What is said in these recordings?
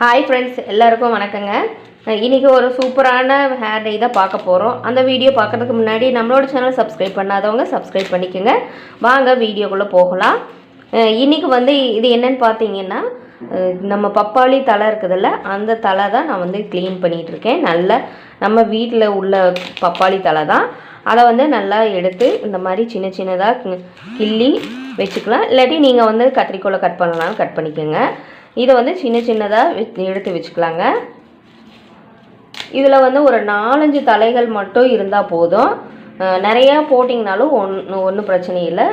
Hi friends எல்லாருக்கும் வணக்கங்க. இன்றைக்கி ஒரு சூப்பரான ஹேர் டை தான் பார்க்க போகிறோம் அந்த வீடியோ பார்க்கறதுக்கு முன்னாடி நம்மளோட சேனல் சப்ஸ்கிரைப் பண்ணாதவங்க சப்ஸ்கிரைப் பண்ணிக்கோங்க. வாங்க வீடியோக்குள்ளே போகலாம். இன்றைக்கி வந்து இது என்னன்னு பார்த்தீங்கன்னா நம்ம பப்பாளி தலை இருக்குதுல்ல அந்த தலை தான் நான் வந்து க்ளீன் பண்ணிகிட்ருக்கேன் நல்ல நம்ம வீட்டில் உள்ள பப்பாளி தலை தான். அதை வந்து நல்லா எடுத்து இந்த மாதிரி சின்ன சின்னதாக கிள்ளி வச்சுக்கலாம். இல்லாட்டி நீங்கள் வந்து கத்திரிக்கோலை கட் பண்ணலாம் கட் பண்ணிக்கோங்க. இதை வந்து சின்ன சின்னதாக எடுத்து வச்சுக்கலாங்க. இதில் வந்து ஒரு நாலஞ்சு தலைகள் மட்டும் இருந்தால் போதும். நிறையா போட்டிங்கனாலும் ஒன்று ஒன்றும் பிரச்சனை இல்லை.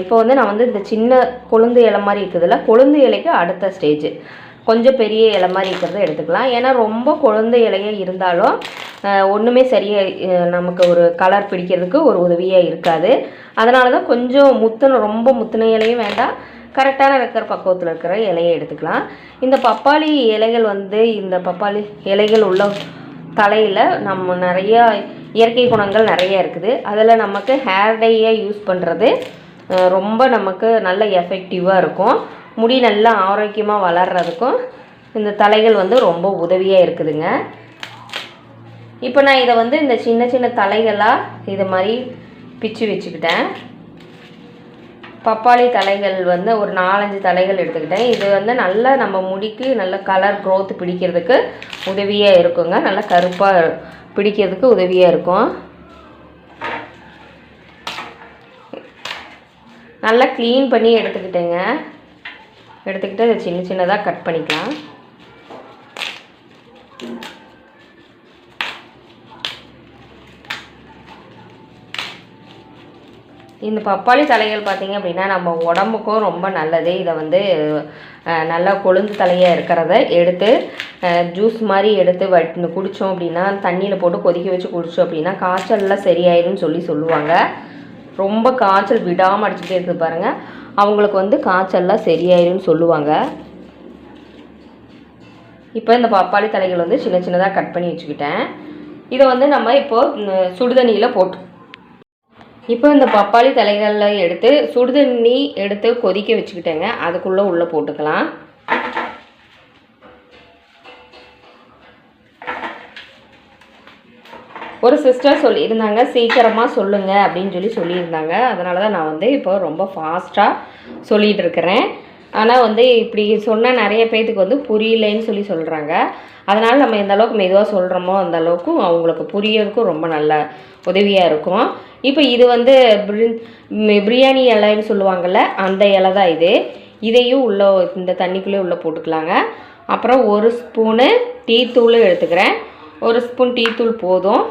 இப்போ வந்து நான் வந்து இந்த சின்ன கொழுந்து இலை மாதிரி இருக்குதுல்ல கொழுந்து இலைக்கு அடுத்த ஸ்டேஜ் கொஞ்சம் பெரிய இலை மாதிரி இருக்கிறத எடுத்துக்கலாம். ஏன்னா ரொம்ப கொழுந்து இலையே இருந்தாலும் ஒன்றுமே சரியாக நமக்கு ஒரு கலர் பிடிக்கிறதுக்கு ஒரு உதவியாக இருக்காது. அதனால தான் கொஞ்சம் முத்துன ரொம்ப முத்துன இலையும் வேண்டாம். கரெக்டான இருக்கிற பக்குவத்தில் இருக்கிற இலையை எடுத்துக்கலாம். இந்த பப்பாளி இலைகள் வந்து இந்த பப்பாளி இலைகள் உள்ள தலையில் நம்ம நிறையா இயற்கை குணங்கள் நிறைய இருக்குது. அதில் நமக்கு ஹேர் டையை யூஸ் பண்ணுறது ரொம்ப நமக்கு நல்ல எஃபெக்டிவாக இருக்கும். முடி நல்லா ஆரோக்கியமாக வளர்கிறதுக்கும் இந்த தலைகள் வந்து ரொம்ப உதவியாக இருக்குதுங்க. இப்போ நான் இதை வந்து இந்த சின்ன சின்ன தலைகளாக இது மாதிரி பிச்சு வச்சுக்கிட்டேன். பப்பாளி தலைகள் வந்து ஒரு நாலஞ்சு தலைகள் எடுத்துக்கிட்டேன். இது வந்து நல்லா நம்ம முடிக்கு நல்ல கலர் க்ரோத் பிடிக்கிறதுக்கு உதவியாக இருக்குங்க. நல்லா கருப்பாக பிடிக்கிறதுக்கு உதவியாக இருக்கும். நல்லா க்ளீன் பண்ணி எடுத்துக்கிட்டேங்க. எடுத்துக்கிட்டு அதை சின்ன சின்னதாக கட் பண்ணிக்கலாம். இந்த பப்பாளி தலைகள் பார்த்திங்க அப்படின்னா நம்ம உடம்புக்கும் ரொம்ப நல்லது. இதை வந்து நல்லா கொழுந்து தலையாக இருக்கிறத எடுத்து ஜூஸ் மாதிரி எடுத்து வட் குடித்தோம் அப்படின்னா தண்ணியில் போட்டு கொதிக்க வச்சு குடித்தோம் அப்படின்னா காய்ச்சல்லாம் சரியாயிடும் சொல்லி சொல்லுவாங்க. ரொம்ப காய்ச்சல் விடாமல் அடிச்சுட்டே இருக்குது பாருங்கள் அவங்களுக்கு வந்து காய்ச்சல்லாம் சரியாயிரும்னு சொல்லுவாங்க. இப்போ இந்த பப்பாளி தலைகள் வந்து சின்ன சின்னதாக கட் பண்ணி வச்சுக்கிட்டேன். இதை வந்து நம்ம இப்போது சுடுதண்ணியில் போட்டு இப்போ இந்த பப்பாளி தலைகளை எடுத்து சுடுதண்ணி எடுத்து கொதிக்க வச்சுக்கிட்டேங்க. அதுக்குள்ளே உள்ளே போட்டுக்கலாம். ஒரு சிஸ்டர் சொல்லியிருந்தாங்க சீக்கிரமாக சொல்லுங்கள் அப்படின்னு சொல்லி சொல்லியிருந்தாங்க. அதனால தான் நான் வந்து இப்போ ரொம்ப ஃபாஸ்ட்டாக சொல்லிகிட்டு இருக்கிறேன். ஆனால் வந்து இப்படி சொன்னால் நிறைய பேர்த்துக்கு வந்து புரியலைன்னு சொல்லி சொல்கிறாங்க அதனால் நம்ம எந்த அளவுக்கு மெதுவாக சொல்கிறோமோ அந்த அளவுக்கு அவங்களுக்கு புரியறதுக்கும் ரொம்ப நல்ல உதவியாக இருக்கும். இப்போ இது வந்து பிரி- பிரியாணி இலைன்னு சொல்லுவாங்கள்ல அந்த இலை தான் இது. இதையும் உள்ளே இந்த தண்ணிக்குள்ளே உள்ளே போட்டுக்கலாங்க. அப்புறம் ஒரு ஸ்பூனு டீத்தூளும் எடுத்துக்கிறேன். ஒரு ஸ்பூன் டீத்தூள் போதும்.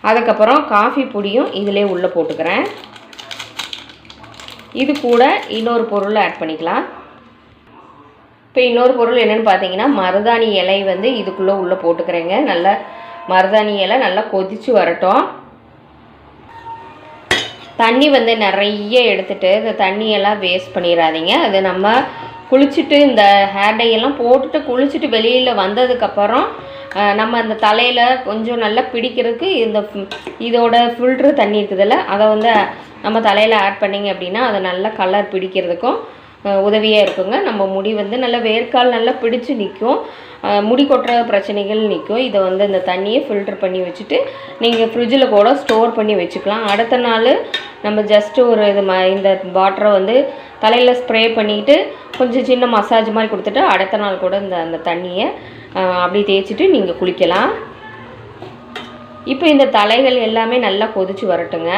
அதுக்கப்புறம் காஃபி பொடியும் இதிலே உள்ளே போட்டுக்கிறேன். இது கூட இன்னொரு பொருள் ஆட் பண்ணிக்கலாம். இப்போ இன்னொரு பொருள் என்னென்னு பார்த்தீங்கன்னா மருதாணி இலை வந்து இதுக்குள்ளே உள்ளே போட்டுக்கிறேங்க. நல்லா மருதாணி இலை நல்லா கொதித்து வரட்டும். தண்ணி வந்து நிறைய எடுத்துகிட்டு இந்த தண்ணியெல்லாம் வேஸ்ட் பண்ணிடாதீங்க. அது நம்ம குளிச்சுட்டு இந்த ஹேர் டை எல்லாம் போட்டுட்டு குளிச்சுட்டு வெளியில் வந்ததுக்கப்புறம் நம்ம அந்த தலையில் கொஞ்சம் நல்லா பிடிக்கிறதுக்கு இந்த இதோட ஃபில்ட்ரு தண்ணி இருக்குதுல்ல அதை வந்து நம்ம தலையில் ஆட் பண்ணிங்க அப்படின்னா அது நல்லா கலர் பிடிக்கிறதுக்கும் உதவியாக இருக்குங்க. நம்ம முடி வந்து நல்லா வேர்க்கால் நல்லா பிடிச்சு நிற்கும் முடி கொட்டுற பிரச்சனைகள் நிற்கும் இதை வந்து இந்த தண்ணியை ஃபில்டர் பண்ணி வச்சுட்டு நீங்கள் ஃப்ரிட்ஜில் கூட ஸ்டோர் பண்ணி வச்சுக்கலாம். அடுத்த நாள் நம்ம ஜஸ்ட்டு ஒரு இது ம இந்த வாட்டரை வந்து தலையில் ஸ்ப்ரே பண்ணிவிட்டு கொஞ்சம் சின்ன மசாஜ் மாதிரி கொடுத்துட்டு அடுத்த நாள் கூட இந்த அந்த தண்ணியை அப்படி தேய்ச்சிட்டு நீங்கள் குளிக்கலாம். இப்போ இந்த தலைகள் எல்லாமே நல்லா கொதிச்சு வரட்டுங்க.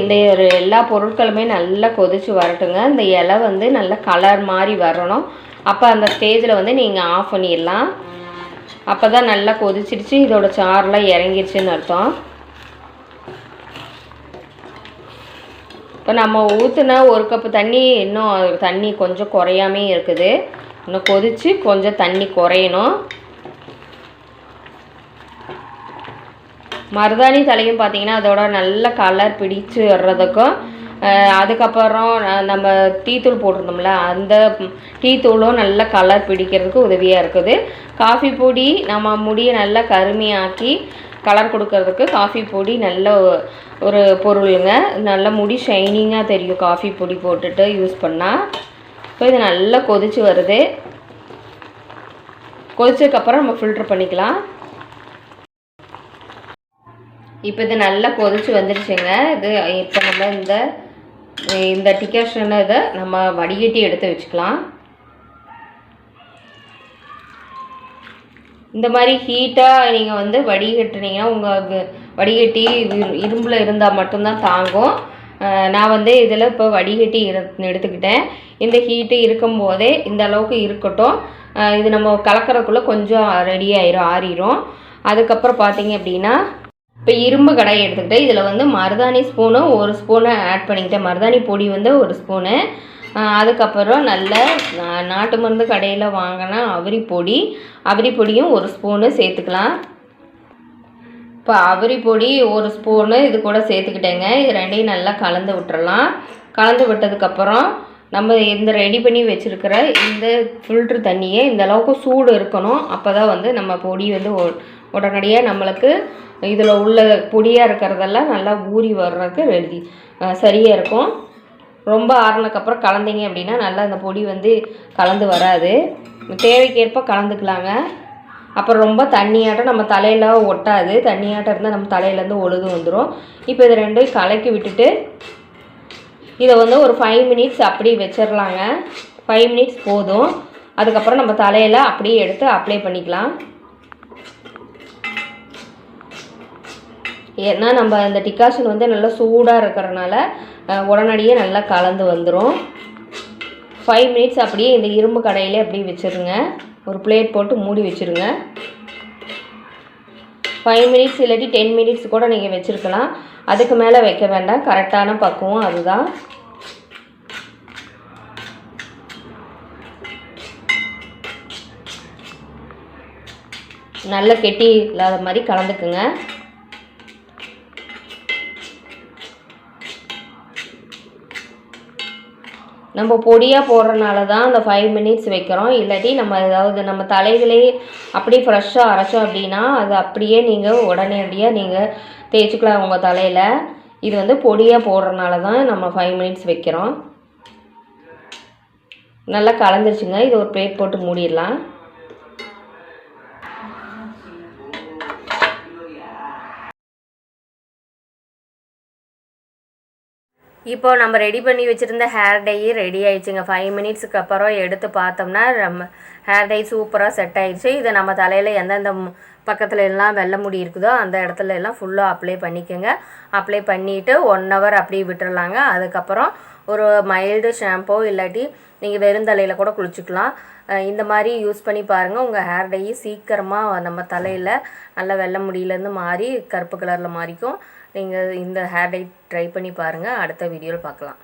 இந்த ஒரு எல்லா பொருட்களுமே நல்லா கொதிச்சு வரட்டுங்க. இந்த இலை வந்து நல்ல கலர் மாதிரி வரணும். அப்போ அந்த ஸ்டேஜில் வந்து நீங்கள் ஆஃப் பண்ணிடலாம். அப்போ தான் நல்லா கொதிச்சிடுச்சு. இதோட சாரெலாம் இறங்கிருச்சுன்னு அர்த்தம். இப்போ நம்ம ஊற்றுனா ஒரு கப்பு தண்ணி இன்னும் தண்ணி கொஞ்சம் குறையாமே இருக்குது. இன்னும் கொதிச்சு கொஞ்சம் தண்ணி குறையணும். மருதாணி தலையும் பார்த்தீங்கன்னா அதோட நல்ல கலர் பிடிச்சு வர்றதுக்கும் அதுக்கப்புறம் நம்ம டீத்தூள் போட்டிருந்தோம்ல அந்த டீத்தூளும் நல்ல கலர் பிடிக்கிறதுக்கு உதவியாக இருக்குது. காஃபி பொடி நம்ம முடியை நல்லா கருமையாக்கி கலர் கொடுக்கறதுக்கு காஃபி பொடி நல்ல ஒரு பொருளுங்க. நல்ல முடி ஷைனிங்காக தெரியும் காஃபி பொடி போட்டுட்டு யூஸ் பண்ணால் இப்போ இது நல்லா கொதிச்சு வருது. கொதிச்சதுக்கப்புறம் நம்ம ஃபில்ட்ரு பண்ணிக்கலாம். இப்போ இது நல்லா கொதிச்சு வந்துருச்சுங்க. இது இப்போ நம்ம இந்த இந்த டிகாஷன் இதை நம்ம வடிகட்டி எடுத்து வச்சுக்கலாம். இந்த மாதிரி ஹீட்டாக நீங்கள் வந்து வடிகட்டுனீங்கன்னா உங்கள் வடிகட்டி இரும்பில் இருந்தால் மட்டும்தான் தாங்கும். நான் வந்து இதில் இப்போ வடிகட்டி இரு- எடுத்துக்கிட்டேன். இந்த ஹீட்டு இருக்கும்போதே இந்த அளவுக்கு இருக்கட்டும். இது நம்ம கலக்கறதுக்குள்ளே கொஞ்சம் ரெடி ஆயிரும் ஆறிடும் அதுக்கப்புறம் பார்த்தீங்க அப்படின்னா இப்போ இரும்பு கடாயை எடுத்துக்கிட்டேன் இதில் வந்து மருதாணி ஸ்பூனு ஒரு ஸ்பூனை ஆட் பண்ணிக்கிட்டேன். மருதாணி பொடி வந்து ஒரு ஸ்பூனு அதுக்கப்புறம் நல்ல நாட்டு மருந்து கடையில் வாங்கின அவரி பொடி. அவரி பொடியும் ஒரு ஸ்பூனு சேர்த்துக்கலாம். இப்போ அவரி பொடி ஒரு ஸ்பூனு இது கூட சேர்த்துக்கிட்டேங்க. இது ரெண்டையும் நல்லா கலந்து விட்டுறலாம். கலந்து விட்டதுக்கப்புறம் நம்ம இந்த ரெடி பண்ணி வச்சுருக்கிற இந்த ஃபில்ட்ரு தண்ணியே இந்த அளவுக்கு சூடு இருக்கணும். அப்போ தான் வந்து நம்ம பொடி வந்து உடனடியாக நம்மளுக்கு இதில் உள்ள பொடியாக இருக்கிறதெல்லாம் நல்லா ஊறி வர்றதுக்கு ரெடி சரியாக இருக்கும். ரொம்ப ஆறுனதுக்கப்புறம் கலந்தீங்க அப்படின்னா நல்லா அந்த பொடி வந்து கலந்து வராது. தேவைக்கேற்ப கலந்துக்கலாங்க. அப்புறம் ரொம்ப தண்ணியாட்டம் நம்ம தலையில் ஒட்டாது. தண்ணியாட்டம் இருந்தால் நம்ம தலையிலேருந்து ஒழுது வந்துடும் இப்போ இது ரெண்டையும் கலக்கி விட்டுட்டு இதை வந்து ஒரு ஃபைவ் மினிட்ஸ் அப்படியே வச்சிடலாங்க ஃபைவ் மினிட்ஸ் போதும். அதுக்கப்புறம் நம்ம தலையில் அப்படியே எடுத்து அப்ளை பண்ணிக்கலாம். ஏன்னா நம்ம அந்த டிகாஷன் வந்து நல்லா சூடாக இருக்கிறனால உடனடியே நல்லா கலந்து வந்துடும் ஃபைவ் மினிட்ஸ் அப்படியே இந்த இரும்பு கடையிலே அப்படியே வச்சிருங்க. ஒரு பிளேட் போட்டு மூடி வச்சுருங்க. ஃபைவ் மினிட்ஸ் இல்லாட்டி டென் மினிட்ஸ் கூட நீங்கள் வச்சுருக்கலாம். அதுக்கு மேலே வைக்க வேண்டாம். கரெக்டான பக்குவம் அதுதான். நல்ல கெட்டி இல்லாத மாதிரி கலந்துக்குங்க. நம்ம பொடியாக போடுறனால தான் அந்த ஃபைவ் மினிட்ஸ் வைக்கிறோம். இல்லாட்டி நம்ம ஏதாவது நம்ம தலைகளே அப்படியே ஃப்ரெஷ்ஷாக அரைச்சோம் அப்படின்னா அது அப்படியே நீங்கள் உடனடியாக நீங்கள் தேய்ச்சிக்கலாம் உங்கள் தலையில். இது வந்து பொடியாக போடுறனால தான் நம்ம ஃபைவ் மினிட்ஸ் வைக்கிறோம். நல்லா கலந்துருச்சுங்க. இது ஒரு பிளேட் போட்டு மூடிடலாம். இப்போ நம்ம ரெடி பண்ணி வச்சுருந்த ஹேர் டை ரெடி ஆயிடுச்சுங்க. ஃபைவ் மினிட்ஸுக்கு அப்புறம் எடுத்து பார்த்தோம்னா நம்ம ஹேர் டை சூப்பராக செட் ஆயிடுச்சு. இதை நம்ம தலையில் எந்தெந்த மு- பக்கத்துல எல்லாம் வெள்ளை முடி இருக்குதோ அந்த இடத்துல எல்லாம் ஃபுல்லாக அப்ளை பண்ணிக்கோங்க. அப்ளை பண்ணிவிட்டு ஒன் ஹவர் அப்படியே விட்டுறலாங்க. அதுக்கப்புறம் ஒரு மைல்டு ஷாம்போ இல்லாட்டி நீங்கள் வெறுந்தலையில் கூட குளிச்சுக்கலாம். இந்த மாதிரி யூஸ் பண்ணி பாருங்கள் உங்கள் ஹேர் டை சீக்கிரமாக நம்ம தலையில் நல்ல வெள்ளை முடியிலேருந்து மாறி கருப்பு கலரில் மாறிக்கும். நீங்கள் இந்த ஹேர் டை ட்ரை பண்ணி பாருங்கள் அடுத்த வீடியோவில் பார்க்கலாம்